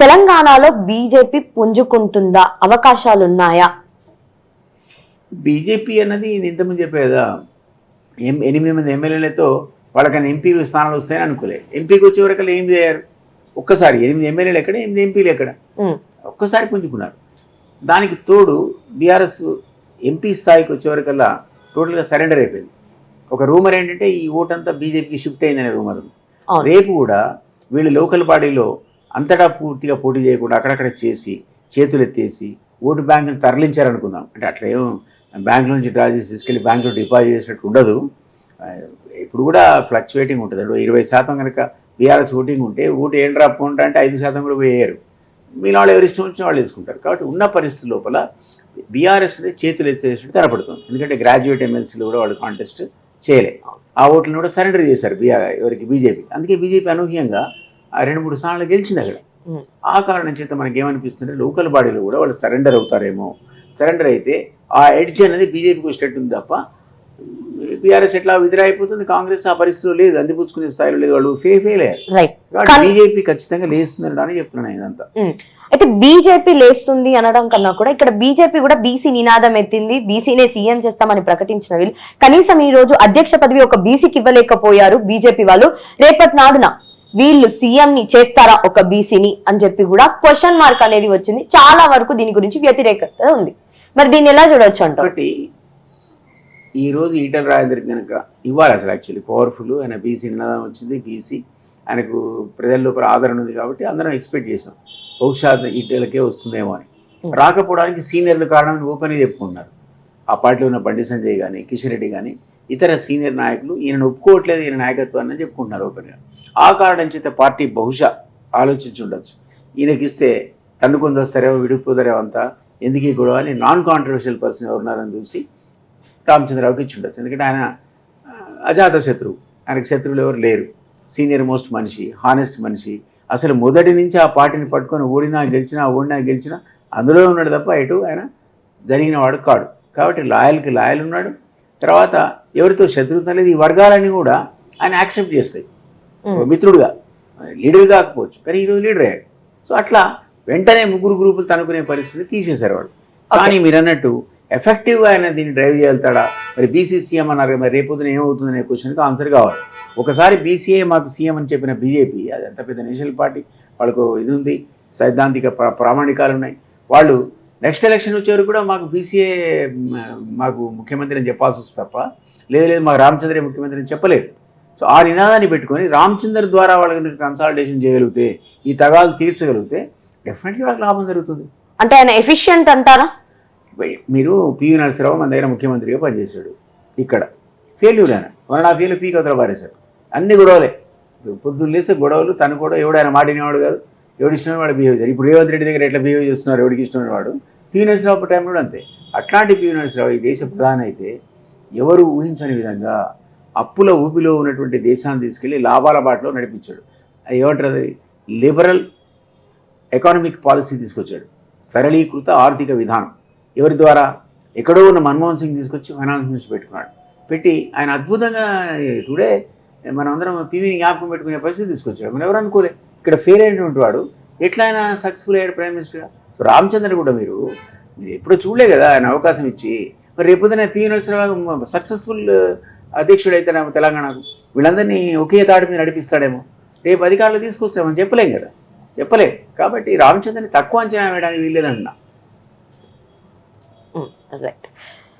తెలంగాణలో BJP పుంజుకుంటుందా? అవకాశాలున్నాయా? BJP అన్నది నేను ఇంతకుముందు చెప్పేదా? ఎం ఎనిమిది మంది ఎమ్మెల్యేలతో వాళ్ళకన్నా ఎంపీ స్థానాలు వస్తాయని అనుకోలే. ఎంపీకి వచ్చే వరకు ఏం చేయారు. ఒక్కసారి ఎనిమిది ఎమ్మెల్యేలు ఎక్కడ ఎనిమిది ఎంపీలు ఎక్కడ? ఒక్కసారి పుంజుకున్నారు. దానికి తోడు బీఆర్ఎస్ ఎంపీ స్థాయికి వచ్చేవరకల్లా టోటల్గా సరెండర్ అయిపోయింది. ఒక రూమర్ ఏంటంటే ఈ ఓటంతా బీజేపీకి షిఫ్ట్ అయిందనే రూమర్. రేపు కూడా వీళ్ళు లోకల్ బాడీలో అంతటా పూర్తిగా పోటీ చేయకుండా అక్కడక్కడ చేసి చేతులు ఎత్తేసి ఓటు బ్యాంకుని తరలించారనుకుందాం. అంటే అట్లా ఏం బ్యాంక్ నుంచి డ్రా చేసి తీసుకెళ్ళి బ్యాంకులో డిపాజిట్ చేసినట్టు ఉండదు. ఇప్పుడు కూడా ఫ్లక్చువేటింగ్ ఉంటుంది. అంటే ఇరవై శాతం కనుక బీఆర్ఎస్ ఓటింగ్ ఉంటే ఓటు ఏం డ్రాప్ ఉంటా అంటే ఐదు శాతం కూడా పోయారు. మీలో వాళ్ళు ఎవరి ఇష్టం వచ్చిన వాళ్ళు తీసుకుంటారు కాబట్టి ఉన్న పరిస్థితి లోపల బీఆర్ఎస్ చేతులు ఎత్తేసినట్టు తెరపడుతుంది ఎందుకంటే గ్రాడ్యుయేట్ ఎమ్మెల్సీలు కూడా వాళ్ళు కాంటెస్ట్ చేయలేదు ఆ ఓట్లను కూడా సరెండర్ చేశారు బీఆర్ ఎవరికి? బీజేపీ. అందుకే బీజేపీ అనూహ్యంగా రెండు మూడు స్థానాలు గెలిచింది అక్కడ. ఆ కారణం చేత మనకి ఏమనిపిస్తుంది లోకల్ బాడీలో కూడా వాళ్ళు సరెండర్ అవుతారేమో. సరెండర్ అయితే ఆ ఎడ్జ్ అనేది బీజేపీకి వచ్చేటట్టు ఉంది తప్ప బీఆర్ఎస్ ఎట్లా విధిరా అయిపోతుంది? కాంగ్రెస్ ఆ పరిస్థితిలో లేదు అందిపుచ్చుకునే స్థాయిలో లేదు. వాళ్ళు ఫే ఫెయిల్ అయ్యారు. బీజేపీ ఖచ్చితంగా లేస్తుందని చెప్తున్నాను ఇదంతా. అయితే బీజేపీ లేస్తుంది అనడం కన్నా కూడా ఇక్కడ బీజేపీ కూడా బీసీ నినాదం ఎత్తింది. బీసీనే సీఎం చేస్తామని ప్రకటించిన వీళ్ళు. కనీసం ఈ రోజు అధ్యక్ష పదవి ఒక బీసీకి ఇవ్వలేకపోయారు బీజేపీ వాళ్ళు. రేపటి నాడున వీళ్ళు సీఎం ని చేస్తారా ఒక బీసీని అని చెప్పి కూడా క్వశ్చన్ మార్క్ అనేది వచ్చింది. చాలా వరకు దీని గురించి వ్యతిరేకత ఉంది. మరి దీన్ని ఎలా చూడొచ్చు అంటారు ఒకటి ఈ రోజు ఈటల రాజేందర్ కనుక ఇవ్వాలి అసలు యాక్చువల్లీ పవర్ఫుల్ ఆయన బీసీ నినాదం వచ్చింది బీసీ ఆయనకు ప్రజల లోపల ఆదరణ ఉంది కాబట్టి అందరం ఎక్స్పెక్ట్ చేసాం బహుశా ఈటలకే వస్తుందేమో అని. రాకపోవడానికి సీనియర్లు కారణం ఓపెన్గా చెప్పుకున్నారు ఆ పార్టీలో ఉన్న బండి సంజయ్ కానీ కిషన్ రెడ్డి కానీ ఇతర సీనియర్ నాయకులు ఈయనను ఒప్పుకోవట్లేదు ఈయన నాయకత్వాన్ని అని చెప్పుకుంటున్నారు ఓపెన్గా. ఆ కారణం చేత పార్టీ బహుశా ఆలోచించి ఉండొచ్చు. ఈయనకి ఇస్తే తన్నుకొని వస్తారేమో విడిపోతారేమో అంతా ఎందుకు ఈ గొడవ అని నాన్ కాంట్రవర్షియల్ పర్సన్ ఎవరున్నారని చూసి రామచంద్రరావుకి ఇచ్చి ఉండొచ్చు. ఎందుకంటే ఆయన అజాత శత్రువు. ఆయనకు శత్రువులు ఎవరు లేరు. సీనియర్ మోస్ట్ మనిషి హానెస్ట్ మనిషి. అసలు మొదటి నుంచి ఆ పార్టీని పట్టుకొని ఓడినా గెలిచినా ఓడినా గెలిచినా అందులో ఉన్నాడు తప్ప ఎటు ఆయన జరిగిన వాడు కాడు. కాబట్టి లాయల్కి లాయల్ ఉన్నాడు తర్వాత ఎవరితో శత్రుత్వం లేదు ఈ వర్గాలన్నీ కూడా ఆయన యాక్సెప్ట్ చేస్తాయి. మిత్రుడుగా లీడర్ కాకపోవచ్చు కానీ ఈరోజు లీడర్ అయ్యాడు. సో అట్లా వెంటనే ముగ్గురు గ్రూపులు తనుకునే పరిస్థితి తీసేశారు వాళ్ళు. కానీ మీరు అన్నట్టు ఎఫెక్టివ్గా ఆయన దీన్ని డ్రైవ్ చేయగలుగుతాడా మరి బీసీ సీఎం అన్నారు మరి రేపొద్దున ఏమవుతుంది అనే క్వశ్చన్కి ఆన్సర్ కావాలి. ఒకసారి బీసీఏ మాకు సీఎం అని చెప్పిన బీజేపీ అది ఎంత పెద్ద నేషనల్ పార్టీ వాళ్ళకు ఇది ఉంది సైద్ధాంతిక ప్ర- ప్రామాణికాలు ఉన్నాయి. వాళ్ళు నెక్స్ట్ ఎలక్షన్ వచ్చే వరకు కూడా మాకు బీసీఏ మాకు ముఖ్యమంత్రి అని చెప్పాల్సి వస్తుంది తప్ప లేదు లేదు మాకు రామచంద్రే ముఖ్యమంత్రి అని చెప్పలేదు. సో ఆ నినాదాన్ని పెట్టుకొని రామచంద్ర ద్వారా వాళ్ళకి కన్సాలిడేషన్ చేయగలిగితే ఈ తగాలు తీర్చగలిగితే డెఫినెట్లీ వాళ్ళకి లాభం జరుగుతుంది. అంటే ఆయన ఎఫిషియంట్ అంటారా? మీరు పివి నరసింహరావు మన దగ్గర ముఖ్యమంత్రిగా పనిచేశాడు. ఇక్కడ. ఫెయిల్యూర్ ఆయన. వన్ అండ్ హాఫ్ ఇయర్లు పీక్ అవతల పారేశారు. అన్ని గొడవలే. పొద్దున్న లేస్తే గొడవలు తను కూడా ఎవడు ఆయన మాట వినేవాడు కాదు. ఎవడు ఇష్టమైన వాడు బిహేవ్ చేయాలి. ఇప్పుడు రేవంత్ రెడ్డి దగ్గర ఎట్లా బిహేవ్ చేస్తున్నారు? ఎవడికి ఇష్టమైన వాడు? పీనర్స్ రావు టైం కూడా అంతే. అట్లాంటి పివి రావు ఈ దేశ ప్రధాని అయితే ఎవరు ఊహించని విధంగా అప్పుల ఊపిలో ఉన్నటువంటి దేశాన్ని తీసుకెళ్ళి లాభాల బాటలో నడిపించాడు. అది ఏమంటారు అది? లిబరల్ ఎకానమిక్ పాలసీ తీసుకొచ్చాడు. సరళీకృత ఆర్థిక విధానం. ఎవరి ద్వారా? ఎక్కడో ఉన్న మన్మోహన్ సింగ్ తీసుకొచ్చి ఫైనాన్స్ మినిస్టర్ పెట్టుకున్నాడు. పెట్టి ఆయన అద్భుతంగా టుడే మనం అందరం పీవీని జ్ఞాపకం పెట్టుకునే పరిస్థితి తీసుకొచ్చాడు. మనం ఎవరు అనుకోలేదు ఇక్కడ ఫెయిల్ అయినటువంటి వాడు ఎట్లా ఆయన సక్సెస్ఫుల్ అయ్యాడు ప్రైమ్ మినిస్టర్గా రామచంద్ర కూడా మీరు మీరు ఎప్పుడూ చూడలే కదా ఆయన అవకాశం ఇచ్చి. మరి రేపొద్దున పివి నరసింహరావు సక్సెస్ఫుల్ అధ్యక్షుడు అయితేనేమో తెలంగాణకు. వీళ్ళందరినీ ఒకే తాడు మీద నడిపిస్తాడేమో. రేపు అధికారులు తీసుకొస్తామని చెప్పలేం కదా? చెప్పలేం. కాబట్టి రామచంద్రని తక్కువ అంచనా వేయడానికి వీల్లేదన్నా. Right hmm,